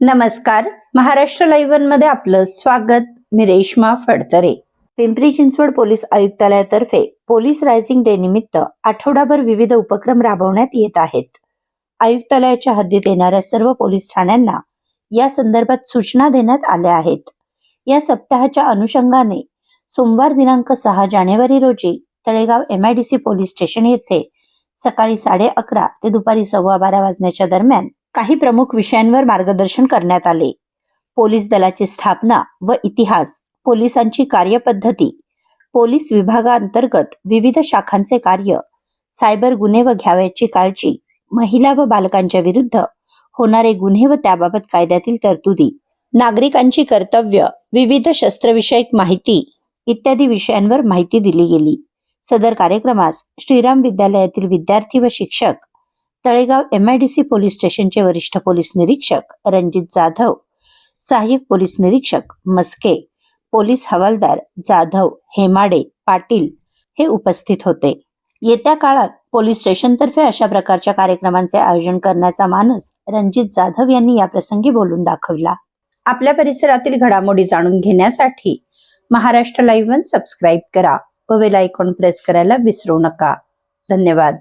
नमस्कार. महाराष्ट्र लाईव्हमध्ये आपलं स्वागत. मी रेश्मा फडतरे. पिंपरी चिंचवड पोलीस आयुक्तालयातर्फे पोलीस रायझिंग डे निमित्त आठवडाभर विविध उपक्रम राबवण्यात येत आहेत. आयुक्तालयाच्या हद्दीत येणाऱ्या सर्व पोलीस ठाण्यांना या संदर्भात सूचना देण्यात आल्या आहेत. या सप्ताहाच्या अनुषंगाने सोमवार दिनांक सहा जानेवारी रोजी तळेगाव एमआयडीसी पोलीस स्टेशन येथे सकाळी साडे अकरा ते दुपारी सव्वा बारा वाजण्याच्या दरम्यान काही प्रमुख विषयांवर मार्गदर्शन करण्यात आले. पोलीस दलाची स्थापना व इतिहास पोलिसांची कार्यपद्धती पोलीस विभागांतर्गत विविध शाखांचे कार्य सायबर गुन्हे व घ्यावयाची काळजी महिला व बालकांच्या विरुद्ध होणारे गुन्हे व त्याबाबत कायद्यातील तरतुदी नागरिकांची कर्तव्य विविध शस्त्रविषयक माहिती इत्यादी विषयांवर माहिती दिली गेली. सदर कार्यक्रमास श्रीराम विद्यालयातील विद्यार्थी व शिक्षक तळेगाव एमआयडीसी पोलीस स्टेशनचे वरिष्ठ पोलीस निरीक्षक रणजित जाधव सहाय्यक पोलीस निरीक्षक मस्के पोलीस हवालदार जाधव हेमाडे पाटील हे उपस्थित होते. येत्या काळात पोलीस स्टेशनतर्फे अशा प्रकारच्या कार्यक्रमांचे आयोजन करण्याचा मानस रणजित जाधव यांनी याप्रसंगी बोलून दाखवला. आपल्या परिसरातील घडामोडी जाणून घेण्यासाठी महाराष्ट्र लाईव्ह वन सबस्क्राईब करा व बेल आयकॉन प्रेस करायला विसरू नका. धन्यवाद.